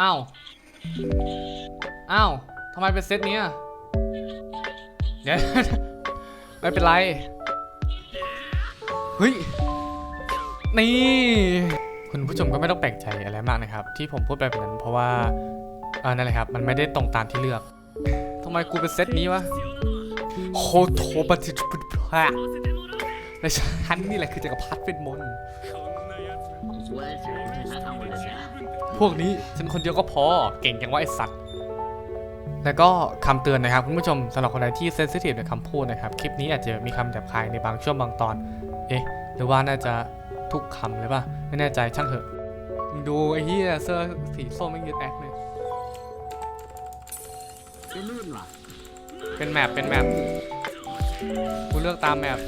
อ้าวอ้าวทำไมเป็นเซตนี้ยเดี๋ยวไม่เป็นไร เฮ้ย นี่ คุณผู้ชมก็ไม่ต้องแปลกใจอะไรมากนะครับ ที่ผมพูดไปแบบนั้น เพราะว่าเออนั่นแหละครับ มันไม่ได้ตรงตามที่เลือกทำไมกูเป็นเซตนี้วะโคโทบัติจุพะและฉันนี่แหละคือจักรพรรดิเป็นมน พวกนี้ฉันคนเดียวก็พอ เก่งจังว่าไอสัตว์ แล้วก็คำเตือนนะครับ คุณผู้ชมสำหรับคนใดที่เซนซิทีฟในคำพูดนะครับ คลิปนี้อาจจะมีคำหยาบคายในบางช่วงบางตอน เอ๊ะ หรือว่าน่าจะทุกคำเลยป่ะ ไม่แน่ใจช่างเถอะ ดูไอ้เหี้ยเสื้อสีส้มไม่ยืดแอคเลยลื่นว่ะเป็นแมปเป็นแมปกูเลือกตามแมป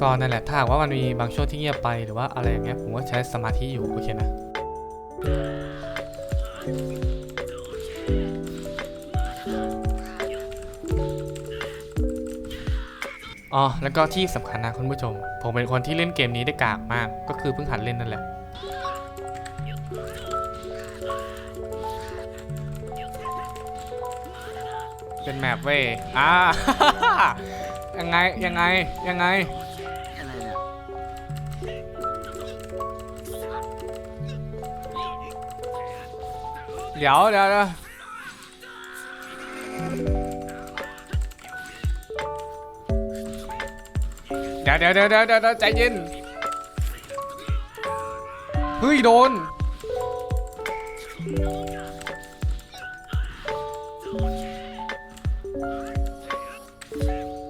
ก็นั่นแหละถ้าว่ามันมีบางช่วงที่เงียบไปหรือว่าอะไรอย่างเงี้ยผมก็ใช้สมาธิอยู่โอเคนะอ๋อแล้วก็ที่สำคัญนะคุณผู้ชม ผมเป็นคนที่เล่นเกมนี้ได้กากมาก ก็คือเพิ่งหัดเล่นนั่นแหละเป็นแมปเว้ยอ่ายังไงยังไงยังไง เดี๋ยวเดี๋ยวเดี๋ยวเดี๋ยวเดี๋ยวเด๋ยดใจเย็น เฮ้ย โดน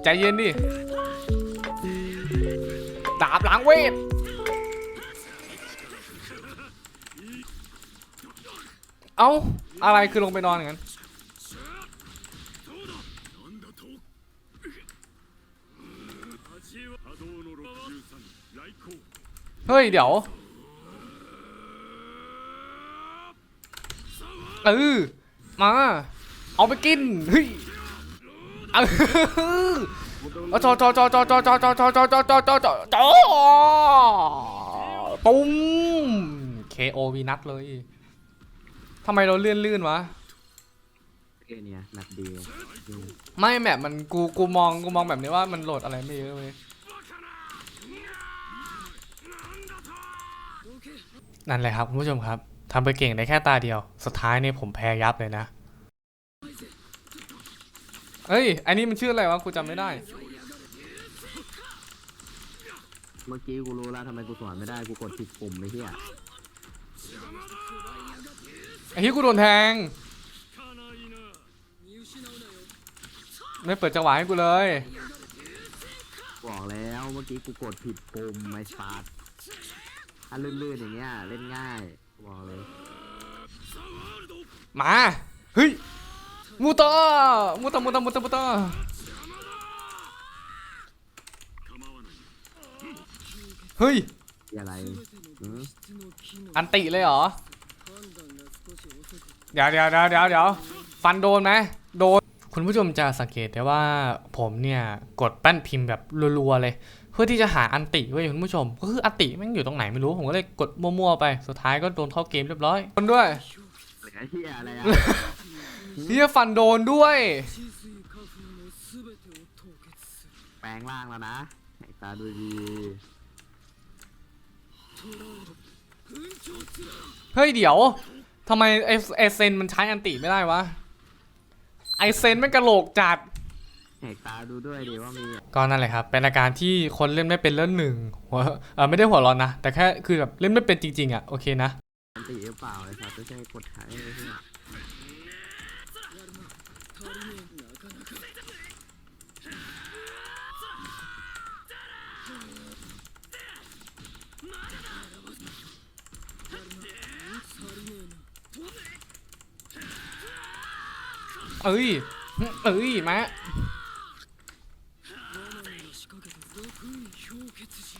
ใจเย็นดิ ดาบหลังเวท เอ้า อะไรคือลงไปนอนอย่างนั้น เฮ้ย เดี๋ยว เออ มา เอาไปกิน เฮ้ยเออเอาจอจอจอจอจอจอจอจอจอจอจอจอจอจอปุ้ม KO วีนัทเลย ทำไมเราเลื่อนลื่นๆวะ เอเนี่ยหนักดีอืมไม่แมปมันกูกูมองกูมองแบบนี้ว่ามันโหลดอะไรไม่เยอะเลยนั่นแหละครับคุณผู้ชมครับทำไปเก่งได้แค่ตาเดียว สุดท้ายเนี่ยผมแพ้ยับเลยนะ เอ้ย อันนี้มันชื่ออะไรวะกูจำไม่ได้ เมื่อกี้กูรู้แล้วทำไมกูสอนไม่ได้กูกดผิดปุ่มไอ้เหี้ยไอ้ที่กูโดนแทง ไม่เปิดจังหวะให้กูเลย บอกแล้วเมื่อกี้กูกดผิดปุ่มไม่ชาร์จถ้าลื่นๆอย่างเงี้ยเล่นง่ายบอกเลยมา เฮ้ย มูตามูตามูตามูตามูตาเฮ้ยเหี้ย อะไรอืมอันติเลยเหรอ เดี๋ยวเดี๋ยวเดี๋ยวเดี๋ยวเดี๋ยวฟันโดนไหมโดน คุณผู้ชมจะสังเกตได้ว่าผมเนี่ยกดแป้นพิมพ์แบบรัวๆเลย เพื่อที่จะหาอันติไว้ยคุณผู้ชม ก็คืออันติแม่งอยู่ตรงไหนไม่รู้ผมก็เลยกดมั่วๆไปสุดท้ายก็โดนเข้าเกมเรียบร้อยคนด้วยเหลือเหี้ยอะไรอะเฮียฟันโดนด้วย แปลงร่างแล้วนะไหนตาดูดีเฮ้ยเดี๋ยว ทำไมไอไอเซนมันใช้อันติไม่ได้วะ ไอเซนไม่งกระโหลกจัดแหกตาดูด้วยดิว่ามีก็นั่นแหละครับ เป็นอาการที่คนเล่นไม่เป็นเล่นหนึ่งหัวเออไม่ได้หัวร้อนนะ แต่แค่คือแบบเล่นไม่เป็นจริงๆอะโอเคนะอันติหรือเปล่าเลยครับไม่ใช่กดหายไอ้เหี้ เอ้ย เอ้ยแมะ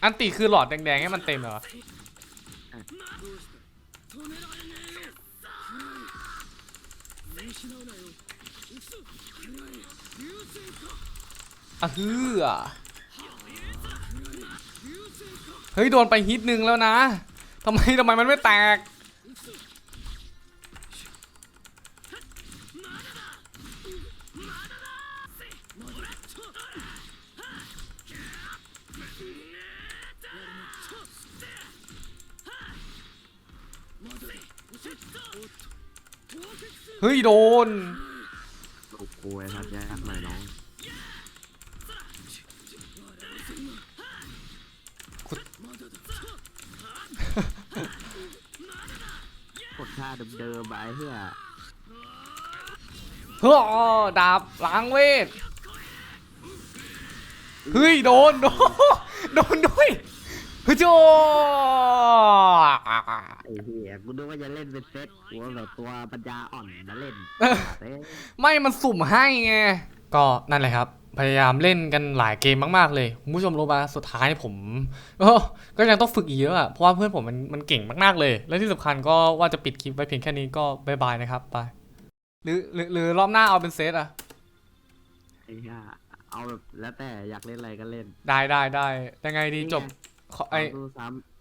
อันติคือหลอดแดงๆให้มันเต็มเหรออะฮือเฮ้ย โดนไปฮิตหนึ่งแล้วนะ ทำไมทำไมมันไม่แตก เฮ้ยโดนโอ้โหไอ้สัตว์ยากหน่อยน้องกดท่าเดิมๆไปเพื่อเฮ้อดาบล้างเวท เฮ้ย โดน โดน โดนด้วยเฮ้ยโจไอ้เหี้ยกูนึกว่าจะเล่นเป็นเซตกูว่าแบบตัวปัญญาอ่อนมาเล่นเอ้ยไม่มันสุ่มให้ไง ก็นั่นแหละครับ พยายามเล่นกันหลายเกมมากๆเลยคุณผู้ชมรู้ปะสุดท้ายผมเออก็ยังต้องฝึกอีกเยอะอะเพราะว่าเพื่อนผมมันมันเก่งมากๆเลย และที่สำคัญก็ว่าจะปิดคลิปไว้เพียงแค่นี้ก็บายบายนะครับไปหรือหรือหรือรอบหน้าเอาเป็นเซตอะไอ้เหี้ยเอาแบบแล้วแต่อยากเล่นอะไรก็เล่น ได้ได้ได้ยังไงดีจบ ขอไอเอาดูซ้ำ